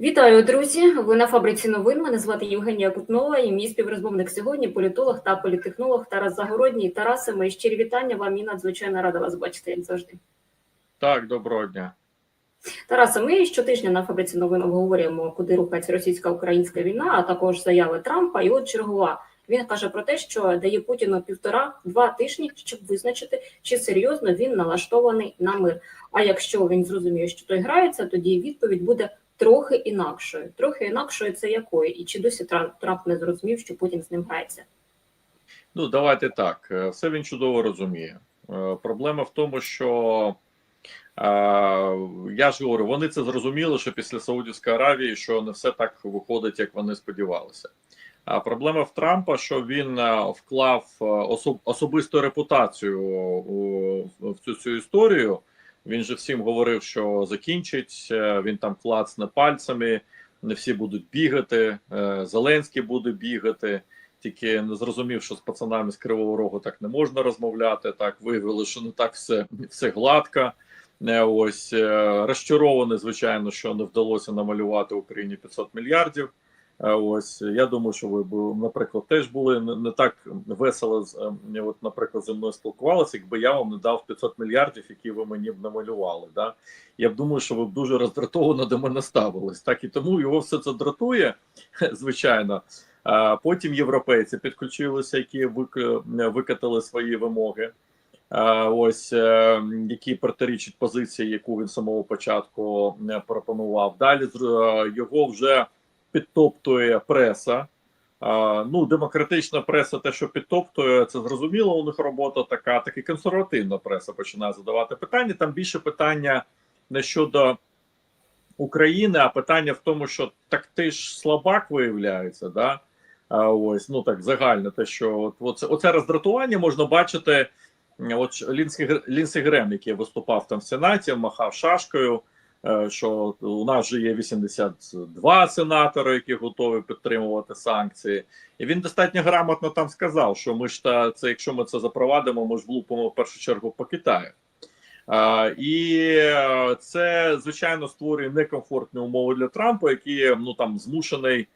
Вітаю, друзі! Ви на фабриці новин. Мене звати Євгенія Кутнова і мій співрозмовник сьогодні політолог та політехнолог Тарас Загородній. Тарасе, мої щирі вітання вам і надзвичайно рада вас бачити, як завжди. Так, доброго дня. Тарасе, ми щотижня на фабриці новин обговорюємо, куди рухається російсько-українська війна, а також заяви Трампа. І от чергова він каже про те, що дає Путіну півтора-два тижні, щоб визначити, чи серйозно він налаштований на мир. А якщо він зрозуміє, що той грається, тоді відповідь буде трохи інакшою. Трохи інакшою це якою? І чи досі Трамп, не зрозумів, що Путін з ним грається? Ну, давайте так. Е, Все він чудово розуміє. Е, Проблема в тому, що е, я ж говорю, вони це зрозуміли, що після Саудівської Аравії, що не все так виходить, як вони сподівалися. А проблема в Трампа, що він вклав особ, особисту репутацію в цю цю історію. Він же всім говорив, що закінчить. е, Він там клацне пальцями, не всі будуть бігати. е, Зеленський буде бігати. Тільки не зрозумів, що з пацанами з Кривого Рогу так не можна розмовляти. Так виявили, що не так все, все гладко. Е, Ось розчарований, звичайно, що не вдалося намалювати Україні 500 мільярдів. Е, Ось я думаю, що ви б, наприклад, теж були не, так весело е, от, наприклад, зі мною спілкувалися, якби я вам не дав 500 мільярдів, які ви мені б намалювали. Да? Я б думаю, що ви б дуже роздратовано до мене ставились. Так і тому його все це дратує, звичайно. А потім європейці підключилися, які вик- викатали свої вимоги. Ось е, які протирічать позиції, яку він самого початку е, пропонував. Далі е, його вже підтоптує преса. А, Ну, демократична преса, те, що підтоптує, це зрозуміло. У них робота така, так і консервативна преса починає задавати питання. Там більше питання не щодо України, а питання в тому, що так ти ж слабак виявляється, да. А ось ну так загально, те, що от, оце, оце роздратування можна бачити. От Лінсі, Грем, який виступав там в Сенаті, махав шашкою, що у нас же є 82 сенатори, які готові підтримувати санкції. І він достатньо грамотно там сказав, що ми ж та це, якщо ми це запровадимо, ми ж влупимо в першу чергу по Китаю. А, і е, це звичайно створює некомфортні умови для Трампа, який ну там змушений.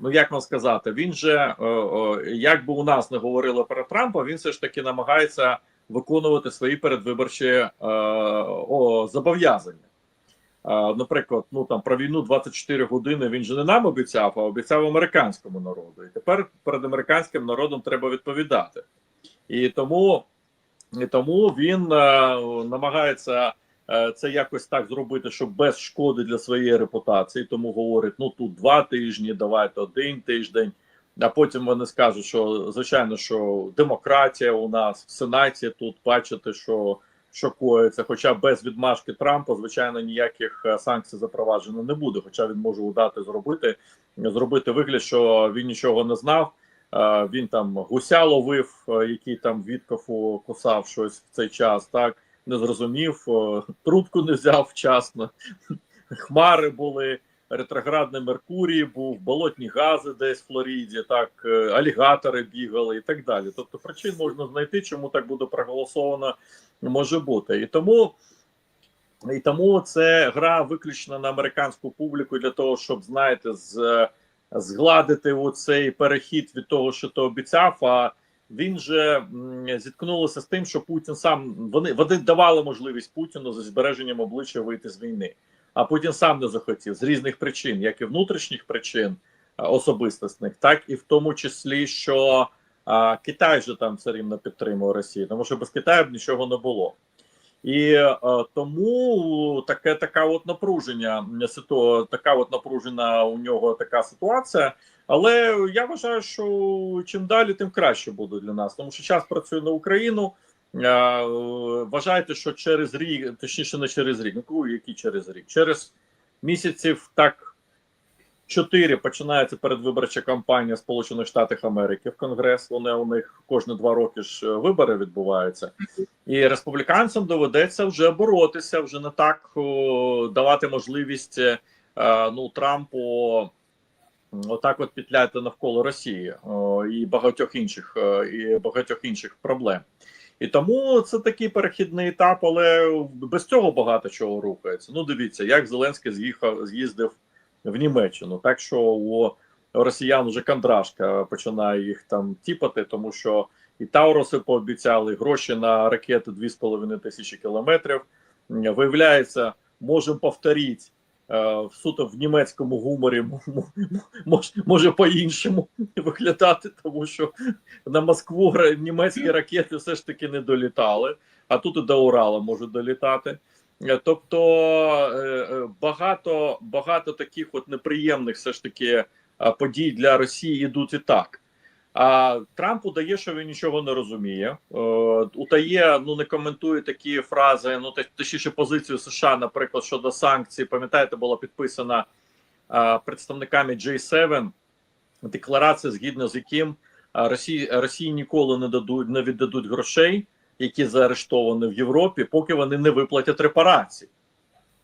Ну як вам сказати, він же е, е, як би у нас не говорили про Трампа, він все ж таки намагається виконувати свої передвиборчі е, о, зобов'язання. Наприклад, ну там про війну 24 години він же не нам обіцяв, а обіцяв американському народу. І тепер перед американським народом треба відповідати. І тому і тому він е, намагається е, це якось так зробити, щоб без шкоди для своєї репутації. Тому говорить: ну тут два тижні, давайте один тиждень. А потім вони скажуть, що звичайно, що демократія у нас в Сенаті тут бачите, що що коїться. Хоча без відмашки Трампа, звичайно, ніяких е, санкцій запроваджено не буде. Хоча він може удати зробити, зробити вигляд, що він нічого не знав. Е, Він там гуся ловив, е, який там Віткофу кусав щось в цей час. Так не зрозумів, трубку не взяв вчасно. Хмари були, ретроградний Меркурій був, болотні гази десь в Флориді, так е, алігатори бігали і так далі. Тобто причин можна знайти, чому так буде проголосовано, може бути. І тому. І тому це гра виключно на американську публіку для того, щоб знаєте, з згладити оцей перехід від того, що ти обіцяв. А він же зіткнулося з тим, що Путін сам вони вони давали можливість Путіну за збереженням обличчя вийти з війни. А Путін сам не захотів з різних причин, як і внутрішніх причин а, особистісних, так і в тому числі, що а, Китай же там все рівно підтримує Росію, тому що без Китаю б нічого не було. І е, тому таке така от напруження така от напружена у нього така ситуація. Але я вважаю, що чим далі, тим краще буде для нас. Тому що час працює на Україну. Е, вважайте, що через рік, точніше, не через рік, ну який через рік, через місяців так. Чотири починається передвиборча кампанія Сполучених Штатів Америки в Конгрес. Вони у них кожні два роки ж е, вибори відбуваються, і республіканцям доведеться вже боротися, вже не так давати можливість е, ну Трампу отак, от петляти навколо Росії о, і багатьох інших і багатьох інших проблем. І тому це такий перехідний етап, але без цього багато чого рухається. Ну, дивіться, як Зеленський з'їхав, з'їздив в Німеччину. Так що у росіян вже кондрашка починає їх там тіпати, тому що і Тауруси пообіцяли гроші на ракети 2,5 тисячі кілометрів. Виявляється, можемо повторити е, суто в німецькому гуморі, мож, може по-іншому виглядати, тому що на Москву німецькі ракети все ж таки не долітали, а тут і до Урала можуть долітати. Е, Тобто е, багато, багато таких от неприємних все ж таки подій для Росії йдуть і так. А Трамп удає, що він нічого не розуміє. Е, Удає, ну не коментує такі фрази. Ну точніше позицію США, наприклад, щодо санкцій. Пам'ятаєте, була підписана е, представниками J7 декларація, згідно з яким е, Росії, Росії ніколи не дадуть не віддадуть грошей, які заарештовані в Європі, поки вони не виплатять репарації.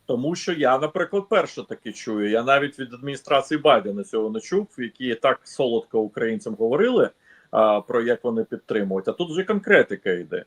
Тому що я, наприклад, перше таки чую. Я навіть від адміністрації Байдена цього не чув, які так солодко українцям говорили а, про як вони підтримують. А тут вже конкретика йде.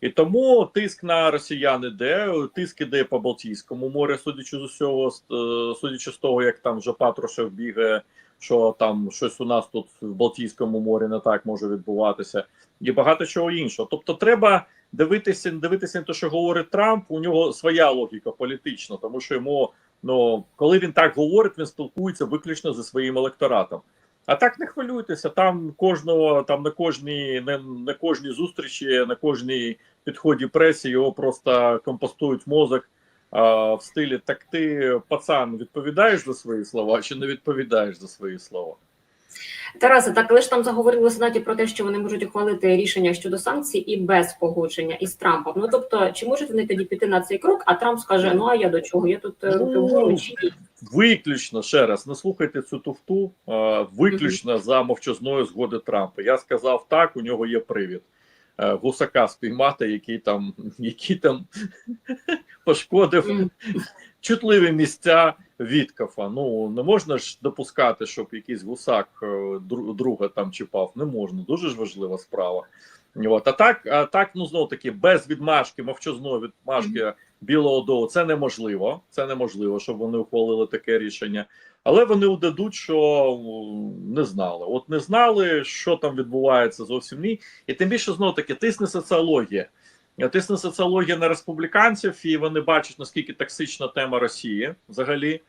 І тому тиск на росіян іде, тиск іде по Балтійському морю, судячи з усього, е, судячи з того, як там вже Патрушев бігає, що там щось у нас тут в Балтійському морі не так може відбуватися, і багато чого іншого. Тобто, треба дивитися, дивитися на те, що говорить Трамп. У нього своя логіка політична, тому що йому ну коли він так говорить, він спілкується виключно зі своїм електоратом. А так не хвилюйтеся. Там кожного, там на кожній на, на кожній зустрічі, на кожній підході пресі його просто компостують мозок в стилі: так ти, пацан, відповідаєш за свої слова чи не відповідаєш за свої слова? Тарасе, так але ж там заговорили в Сенаті про те, що вони можуть ухвалити рішення щодо санкцій і без погодження із Трампом. Ну тобто, чи можуть вони тоді піти на цей крок? А Трамп скаже: Ну а я до чого? Я тут е, руки вгору чи ні? Виключно ще раз не слухайте цю туфту. е, Виключно за мовчазною згоди Трампа. Я сказав так, у нього є привід. Е, Гусака спіймати, який там, який там пошкодив чутливі місця Віткафа. Ну не можна ж допускати, щоб якийсь гусак е, друга там чіпав. Не можна. Дуже ж важлива справа. От. А так, а так, ну знову таки, без відмашки, мовчазної відмашки білого дому, це неможливо. Це неможливо, щоб вони ухвалили таке рішення. Але вони удадуть, що не знали. От не знали, що там відбувається зовсім ні. І тим більше знову таки тисне соціологія. Тисне соціологія на республіканців, і вони бачать наскільки токсична тема Росії взагалі,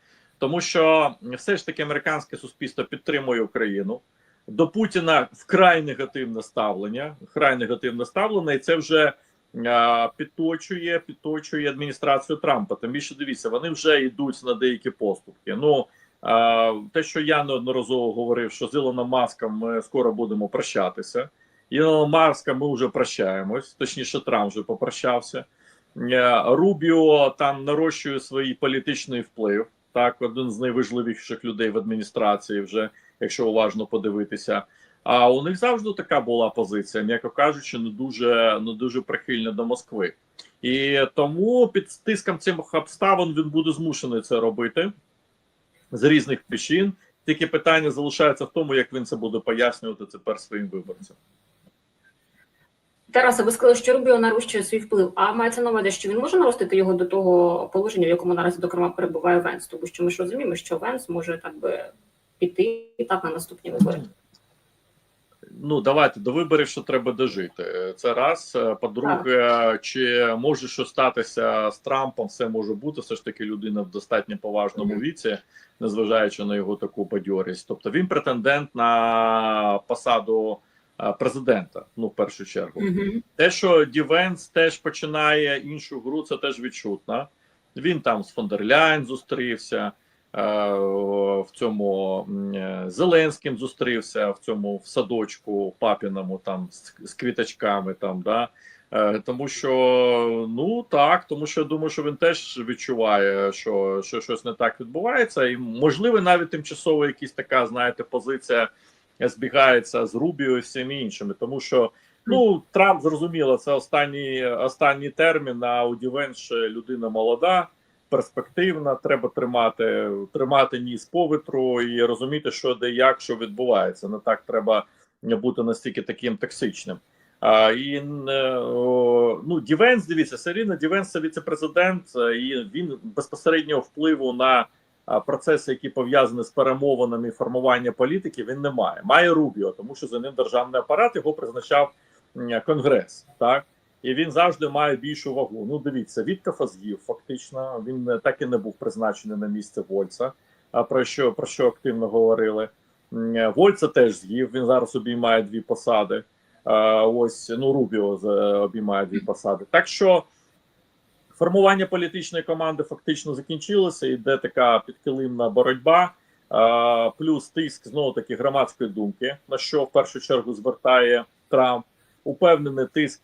тому що все ж таки американське суспільство підтримує Україну. До Путіна вкрай негативне ставлення, вкрай негативне ставлення, і це вже а, підточує, підточує адміністрацію Трампа. Тим більше дивіться, вони вже йдуть на деякі поступки. Ну а, те, що я неодноразово говорив, що з Ілоном Маском ми скоро будемо прощатися. Ілона Маска ми вже прощаємось, точніше, Трамп вже попрощався. Е, Рубіо там нарощує свій політичний вплив. Так, один з найважливіших людей в адміністрації, вже якщо уважно подивитися. А у них завжди така була позиція, м'яко кажучи, не дуже не дуже прихильна до Москви. І тому під тиском цих обставин він буде змушений це робити з різних причин. Тільки питання залишається в тому, як він це буде пояснювати тепер своїм виборцям. Тарасе, ви сказали, що Рубіо нарощує свій вплив. А мається на увазі, що він може наростити його до того положення, в якому наразі до Крима перебуває Венс, тому що ми ж розуміємо, що Венс може так би піти так на наступні вибори. Ну, давайте до виборів, що треба дожити. Це раз. По-друге, чи може що статися з Трампом, все може бути. Все ж таки, людина в достатньо поважному віці, незважаючи на його таку бадьорість. Тобто він претендент на посаду президента. Ну, в першу чергу. Угу. Те, що Дівенс теж починає іншу гру, це теж відчутно. Він там з Фондерляйн зустрівся, е, в цьому е, Зеленським зустрівся в цьому в садочку папіному, там з, з квіточками. Там, да? Е, тому що ну так, тому що я думаю, що він теж відчуває, що, що щось не так відбувається, і можливо, навіть тимчасово якась така, знаєте, позиція збігається з Рубіо і всіми іншими, тому що ну Трамп зрозуміло, це останній останній термін. А у Дівенш людина молода, перспективна. Треба тримати тримати ніс по вітру і розуміти, що де як що відбувається. Не так треба бути настільки таким токсичним. А, і е, ну Дівенс, дивіться, все рівно Дівенс це віце-президент, е, і він безпосереднього впливу на процеси, які пов'язані з перемовинами і формуванням політики, він не має. Має Рубіо, тому що за ним державний апарат його призначав Конгрес. Так і він завжди має більшу вагу. Ну, дивіться, Віткафа з'їв фактично. Він так і не був призначений на місце Вольца. Про що про що активно говорили? Вольца теж з'їв. Він зараз обіймає дві посади. Ось ну Рубіо обіймає дві посади. Так що формування політичної команди фактично закінчилося. Йде така підкилимна боротьба. Плюс тиск знову таки громадської думки, на що в першу чергу звертає Трамп. Упевнений тиск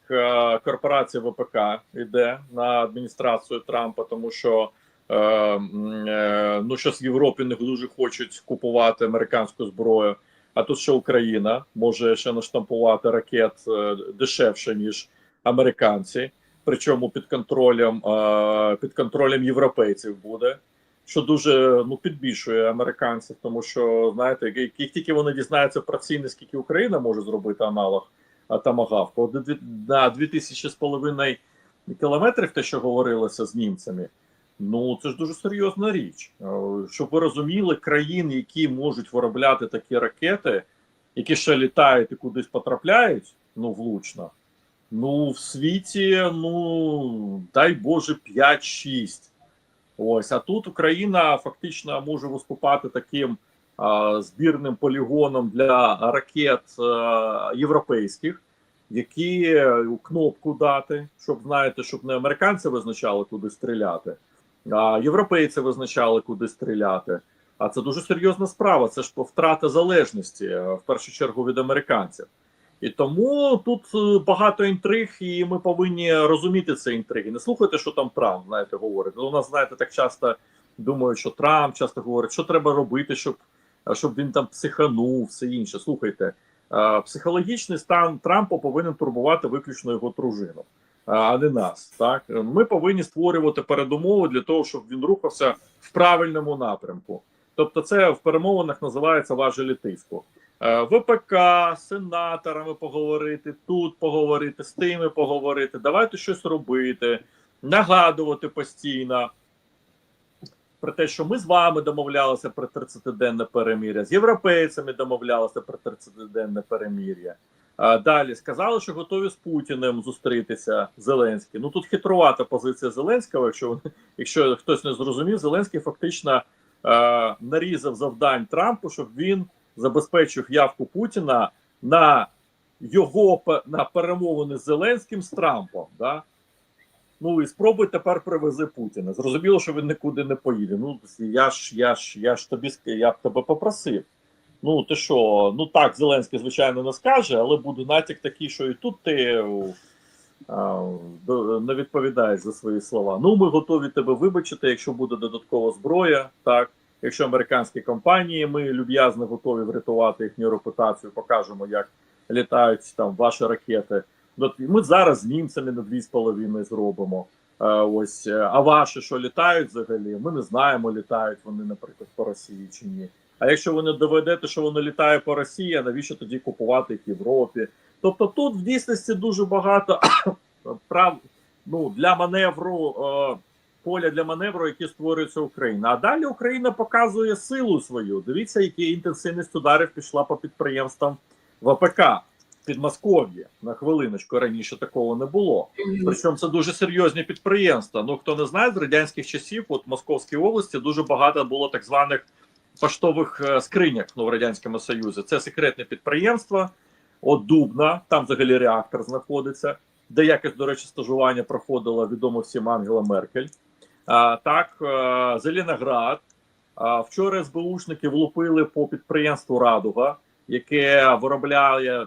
корпорації ВПК йде на адміністрацію Трампа, тому що е, е, ну щось в Європі не дуже хочуть купувати американську зброю. А тут ще Україна може ще наштампувати ракет е, дешевше ніж американці, причому під контролем під контролем європейців буде. Що дуже ну підбільшує американців, тому що знаєте, як, тільки вони дізнаються про ціни, скільки Україна може зробити аналог Тамагавку, на 2000 з половиною кілометрів, те, що говорилося з німцями, ну це ж дуже серйозна річ. Е, Щоб ви розуміли, країн, які можуть виробляти такі ракети, які ще літають і кудись потрапляють, ну влучно. Ну, в світі, ну дай Боже, 5-6. Ось, а тут Україна фактично може виступати таким а, збірним полігоном для ракет а, європейських, які е, кнопку дати, щоб знаєте, щоб не американці визначали, куди стріляти, а європейці визначали, куди стріляти. А це дуже серйозна справа. Це ж втрата залежності е, в першу чергу від американців. І тому тут е, багато інтриг, і ми повинні розуміти ці інтриги. Не слухайте, що там Трамп знаєте, говорить. У нас знаєте, так часто думають, що Трамп часто говорить, що треба робити, щоб, щоб він там психанув, все інше. Слухайте, е, психологічний стан Трампа повинен турбувати виключно його дружину, а не нас. Так ми повинні створювати передумови для того, щоб він рухався в правильному напрямку. Тобто, це в перемовинах називається важелі тиску. Е, ВПК, сенаторами поговорити, тут поговорити, з тими поговорити. Давайте щось робити, нагадувати постійно про те, що ми з вами домовлялися про 30-денне перемір'я, з європейцями домовлялися про 30-денне перемір'я. Далі сказали, що готові з Путіним зустрітися Зеленський. Ну тут хитрувата позиція Зеленського. Якщо якщо хтось не зрозумів, Зеленський фактично е, нарізав завдань Трампу, щоб він забезпечив явку Путіна на його на перемовини з Зеленським з Трампом. Да? Ну і спробуй тепер привези Путіна. Зрозуміло, що він нікуди не поїде. Ну я ж я ж я ж тобі я б тебе попросив. Ну ти що? Ну так, Зеленський, звичайно, не скаже, але буде натяк такий, що і тут ти а, не відповідаєш за свої слова. Ну, ми готові тебе вибачити, якщо буде додаткова зброя, так. Якщо американські компанії, ми люб'язно готові врятувати їхню репутацію, покажемо, як літають там ваші ракети. Ми зараз з німцями на 2,5 зробимо. Е, ось, е, а ваші що літають взагалі? Ми не знаємо, літають вони, наприклад, по Росії чи ні. А якщо ви не доведете, що воно літає по Росії, а навіщо тоді купувати їх в Європі? Тобто тут в дійсності дуже багато прав ну, для маневру, е, поля для маневру, які створюється Україна. А далі Україна показує силу свою. Дивіться, яка інтенсивність ударів пішла по підприємствам ВПК. Підмосков'я на хвилиночку раніше такого не було. Причому це дуже серйозні підприємства. Ну хто не знає, з радянських часів, от в Московській області дуже багато було так званих поштових е, скриньок ну, в радянському союзі. Це секретне підприємство. От Дубна, там взагалі реактор знаходиться, де якось, до речі, стажування проходила відомо всім Ангела Меркель. Так, е, Зеленоград. Вчора СБУшники влупили по підприємству Радуга, яке виробляє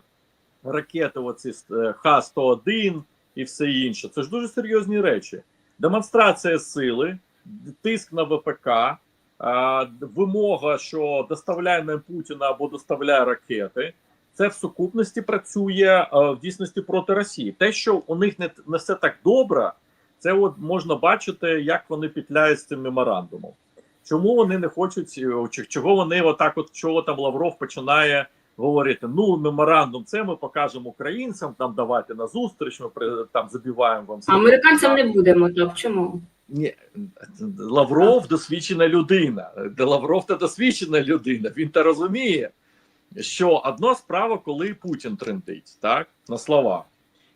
ракети оці е, Х-101 і все інше. Це ж дуже серйозні речі. Демонстрація сили, тиск на ВПК, вимога, що доставляє нам Путіна або доставляє ракети. Це в сукупності працює е, в дійсності проти Росії. Те, що у них не, не все так добре, це от можна бачити, як вони петляють з цим меморандумом. Чому вони не хочуть, е, чого вони отак, от чого там Лавров починає говорити: ну, меморандум, це ми покажемо українцям, там давайте на зустріч, ми при- там забиваємо вам А американцям не будемо так. Чому? Ні, Лавров досвідчена людина. Де Лавров та досвідчена людина. Він та розуміє, що одна справа, коли Путін трендить, так на слова.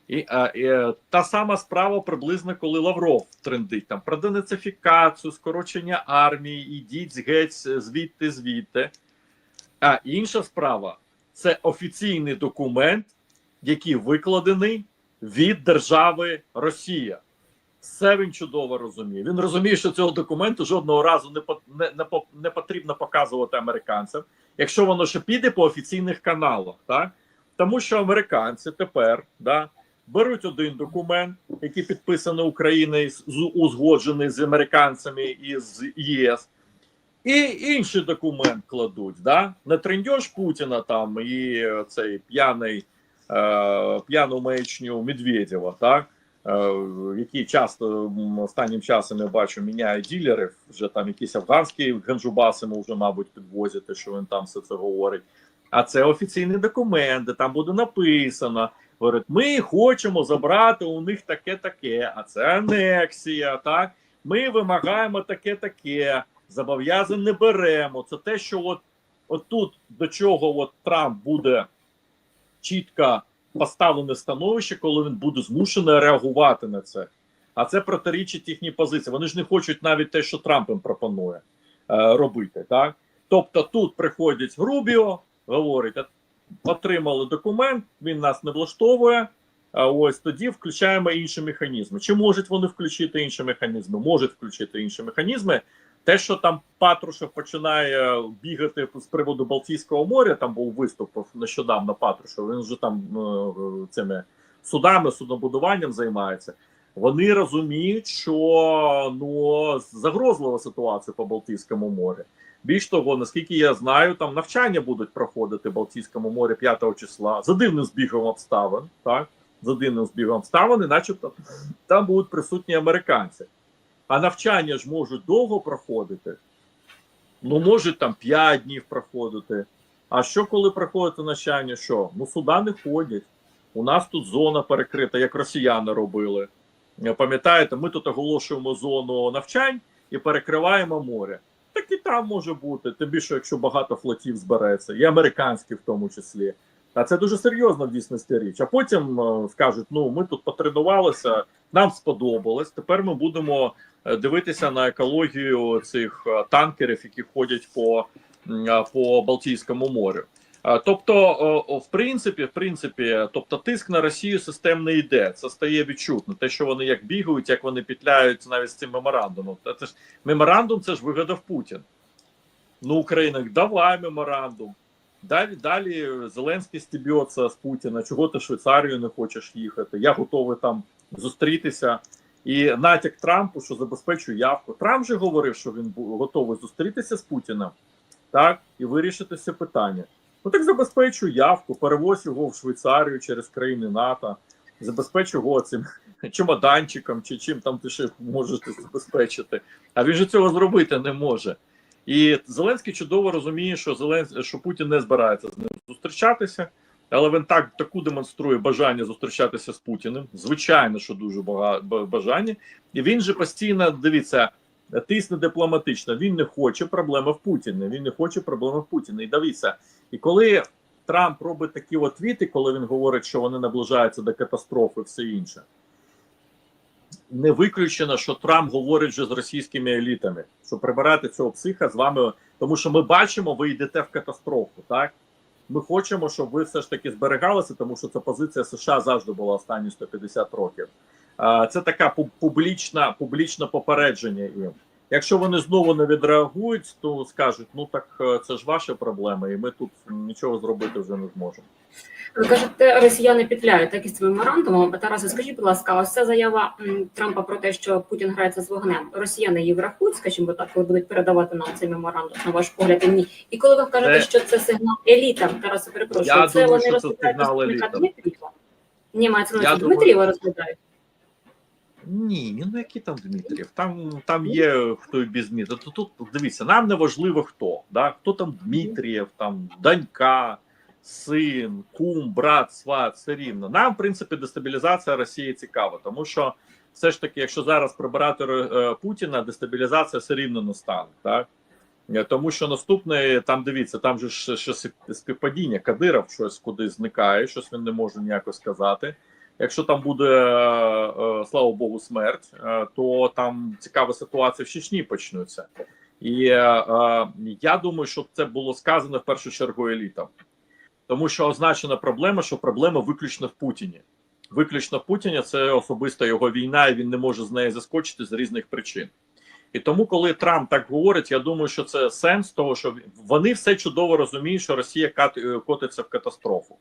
І, а, і е, та сама справа приблизно, коли Лавров трендить там про денацифікацію, скорочення армії, ідіть геть звідти, звідти. А інша справа це офіційний документ, який викладений від держави Росія. Все він чудово розуміє. Він розуміє, що цього документу жодного разу не, не, не, не потрібно показувати американцям, якщо воно ще піде по офіційних каналах, так? Тому що американці тепер да, беруть один документ, який підписаний Україною, узгоджений з американцями і з ЄС, і інший документ кладуть. Да? Не трендьош Путіна там і цей п'яний е, п'яну маячню Медведєва, так? Е, які часто останнім часом я бачу міняють ділерів, вже там якісь афганські ганджубаси вже, мабуть, підвозять, що він там все це говорить. А це офіційний документ, де там буде написано. Говорить, ми хочемо забрати у них таке-таке, а це анексія. Так ми вимагаємо таке-таке, зобов'язань не беремо. Це те, що от, от тут до чого от Трамп буде чітко поставлене становище, коли він буде змушений реагувати на це. А це протирічить їхній позиції. Вони ж не хочуть навіть те, що Трамп їм пропонує е, робити. Так? Тобто тут приходять Рубіо, говорить, «От отримали документ, він нас не влаштовує. А ось тоді включаємо інші механізми. Чи можуть вони включити інші механізми? Можуть включити інші механізми. Те, що там Патрушев починає бігати з приводу Балтійського моря, там був виступ нещодавно Патрушев, він вже там е, цими судами, суднобудуванням займається. Вони розуміють, що ну загрозлива ситуація по Балтійському морю. Більш того, наскільки я знаю, там навчання будуть проходити в Балтійському морі 5 числа за дивним збігом обставин, так за дивним збігом обставин, і начебто там будуть присутні американці. А навчання ж можуть довго проходити. Ну, можуть там 5 днів проходити. А що коли проходить навчання? Що? Ну, сюди не ходять. У нас тут зона перекрита, як росіяни робили. Пам'ятаєте, ми тут оголошуємо зону навчань і перекриваємо море. Так і там може бути, тим більше, якщо багато флотів збереться, і американські в тому числі. А це дуже серйозна в дійсності річ. А потім е, скажуть: ну ми тут потренувалися, нам сподобалось. Тепер ми будемо е, дивитися на екологію цих е, танкерів, які ходять по, е, по Балтійському морю. Тобто, в принципі, в принципі, тобто тиск на Росію систем не йде. Це стає відчутно. Те, що вони як бігають, як вони петляють навіть з цим меморандумом. Це ж меморандум, це ж вигадав Путін. Ну, Україна, давай меморандум. Далі, далі Зеленський стіб'ється з Путіна. Чого ти Швейцарію не хочеш їхати? Я готовий там зустрітися. І натяк Трампу, що забезпечує явку. Трамп же говорив, що він готовий зустрітися з Путіним, так, і вирішити це питання. Ну так забезпечуй явку, перевозь його в Швейцарію через країни НАТО, забезпечуй його цим чемоданчиком чи чим там ти ще можеш забезпечити. А він же цього зробити не може. І Зеленський чудово розуміє, що Зеленський, що Путін не збирається з ним зустрічатися, але він так таку демонструє бажання зустрічатися з Путіним. Звичайно, що дуже бага- ба- бажання, і він же постійно дивіться. Тисне дипломатично. Він не хоче проблеми в Путіні. Він не хоче проблеми в Путіні. І дивіться, і коли Трамп робить такі от твіти, коли він говорить, що вони наближаються до катастрофи, все інше. Не виключено, що Трамп говорить вже з російськими елітами, що прибирати цього психа з вами, тому що ми бачимо, ви йдете в катастрофу. Так ми хочемо, щоб ви все ж таки зберігалися, тому що це позиція США завжди була останні 150 років. Це така публічна, публічне попередження їм. Якщо вони знову не відреагують, то скажуть: ну так е, це ж ваші проблеми, і ми тут нічого зробити вже не зможемо. Ви кажете, росіяни петляють так із цим меморандумом. Тарасе, скажіть, будь ласка, ось ця заява Трампа про те, що Путін грається з вогнем. Росіяни її врахують, скажімо так, коли будуть передавати нам цей меморандум, на ваш погляд, і ні. І коли ви кажете, Це- що це сигнал елітам, Тарасе, перепрошую, Я це думаю, вони розглядають. Дмитрієва? Ні, мається на Дмитрієва розглядають. Ні, ні, ну який там Дмитрієв? Там там є хто і без Дмитрія. Тут, тут дивіться, нам не важливо хто. Да? Хто там Дмитрієв, там донька, син, кум, брат, сват, все рівно. Нам, в принципі, дестабілізація Росії цікава, тому що все ж таки, якщо зараз прибирати е, Путіна, дестабілізація все рівно не стане. Так? Е, Тому що наступне, там дивіться, там же ще співпадіння. Кадиров щось кудись зникає, щось він не може ніяко сказати. Якщо там буде, е, е, слава Богу, смерть, е, то там цікава ситуація в Чечні почнуться. І я думаю, що це було сказано в першу чергу елітам. Тому що означена проблема, що проблема виключно в Путіні. Виключно в Путіні це особиста його війна, і він не може з неї заскочити з різних причин. І тому, коли Трамп так говорить, я думаю, що це сенс того, що вони все чудово розуміють, що Росія котиться в катастрофу.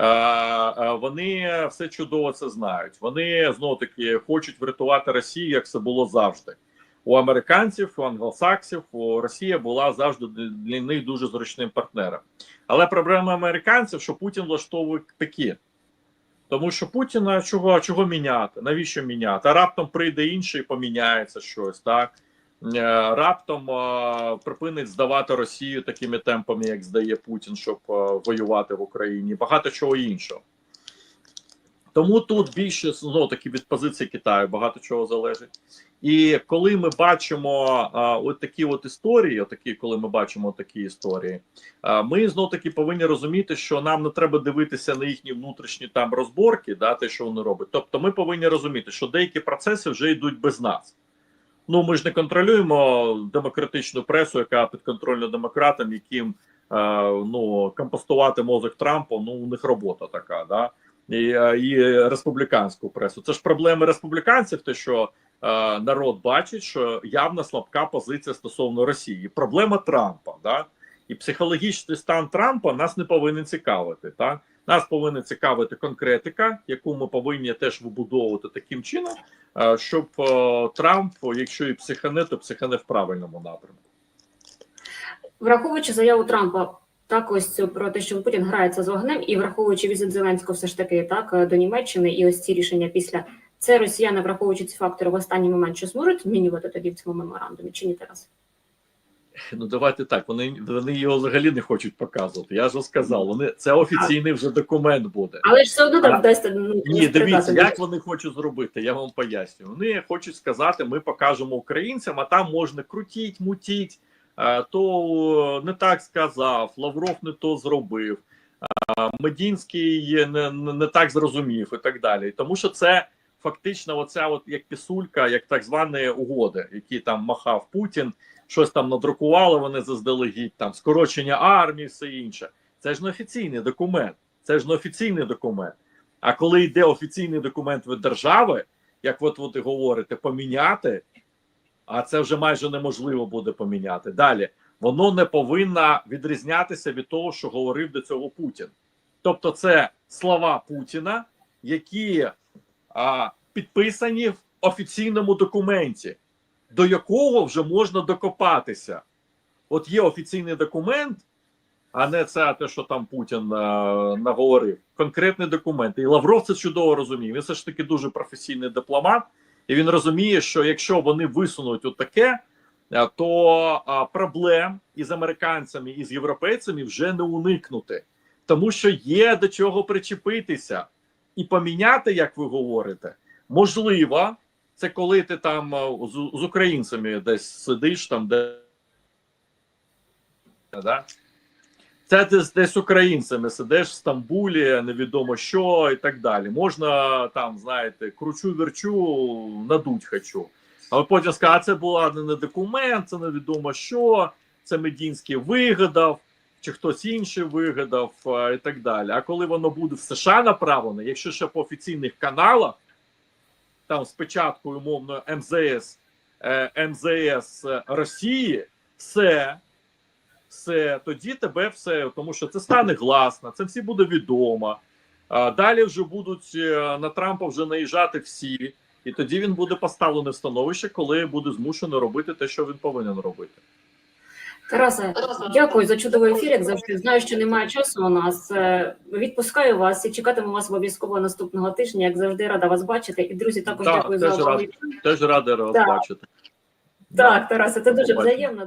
Е, е, Вони все чудово це знають. Вони знову таки хочуть врятувати Росію, як це було завжди. У американців, у англосаксів, у Росія була завжди для них дуже зручним партнером. Але проблема американців, що Путін влаштовує такі. Тому що Путіна чого чого міняти? Навіщо міняти? А раптом прийде інший і поміняється щось, так? Е, Раптом е, припинить здавати Росію такими темпами, як здає Путін, щоб е, воювати в Україні. Багато чого іншого. Тому тут більше знову таки від позиції Китаю багато чого залежить. І коли ми бачимо а, от такі от історії, отакі, коли ми бачимо такі історії, а, ми знов таки повинні розуміти, що нам не треба дивитися на їхні внутрішні там розборки, да, те, що вони роблять. Тобто, ми повинні розуміти, що деякі процеси вже йдуть без нас. Ну, ми ж не контролюємо демократичну пресу, яка підконтрольна демократам, яким а, ну компостувати мозок Трампу. Ну, у них робота така, да. І, і республіканську пресу. Це ж проблеми республіканців, те, що е, народ бачить, що явно слабка позиція стосовно Росії. Проблема Трампа, да? і психологічний стан Трампа нас не повинен цікавити. Так? Нас повинна цікавити конкретика, яку ми повинні теж вибудовувати таким чином, е, щоб е, Трамп, якщо і психане, то психане в правильному напрямку. Враховуючи заяву Трампа, так ось про те, що Путін грається з вогнем, і враховуючи візит Зеленського, все ж таки так до Німеччини, і ось ці рішення після це росіяни, враховуючи ці фактори в останній момент, що зможуть змінювати тоді в цьому меморандумі, чи ні Тарас? Ну давайте так. Вони вони його взагалі не хочуть показувати. Я ж сказав, вони це офіційний вже документ буде. Але ж все одно А, так вдасться ну, Ні, дивіться, як вони хочуть зробити. Я вам поясню. Вони хочуть сказати, ми покажемо українцям, а там можна крутіть, мутіть. То не так сказав, Лавров не то зробив, Медінський не, не, не так зрозумів і так далі. Тому що це фактично, оця от як пісулька, як так звані угоди, які там махав Путін, щось там надрукували вони заздалегідь, там скорочення армії, все інше. Це ж не офіційний документ. Це ж не офіційний документ. А коли йде офіційний документ від держави, як от, ви говорите, поміняти, а це вже майже неможливо буде поміняти. Далі воно не повинно відрізнятися від того, що говорив до цього Путін. Тобто, це слова Путіна, які а, підписані в офіційному документі, до якого вже можна докопатися. От є офіційний документ, а не це те, що там Путін а, наговорив. Конкретний документ. І Лавров це чудово розуміє. Він все ж таки дуже професійний дипломат, і він розуміє, що якщо вони висунуть от то а, проблем із американцями і з європейцями вже не уникнути, тому що є до чого причепитися і поміняти, як ви говорите, можливо. Це коли ти там з, з українцями десь сидиш, там де да? Це десь десь з українцями сидиш в Стамбулі, невідомо що і так далі. Можна там, знаєте, кручу верчу, надуть хочу. Але потім сказати, а це була не документ, це невідомо що, це Медінський вигадав, чи хтось інший вигадав і так далі. А коли воно буде в США направлене, якщо ще по офіційних каналах, там спочатку умовно МЗС, е, МЗС Росії, все все, тоді тебе все, тому що це стане гласно, це всі буде відомо. Далі вже будуть е, на Трампа вже наїжджати всі, і тоді він буде поставлений в становище, коли буде змушений робити те, що він повинен робити. Тарасе, дякую за чудовий ефір. Як завжди знаю, що немає часу у нас. Е, Відпускаю вас і чекатиму вас обов'язково наступного тижня. Як завжди, рада вас бачити. І друзі, також Так, дякую за теж увагу. рад. Теж рада вас Так. бачити. Так, Тарасе, це дуже взаємно.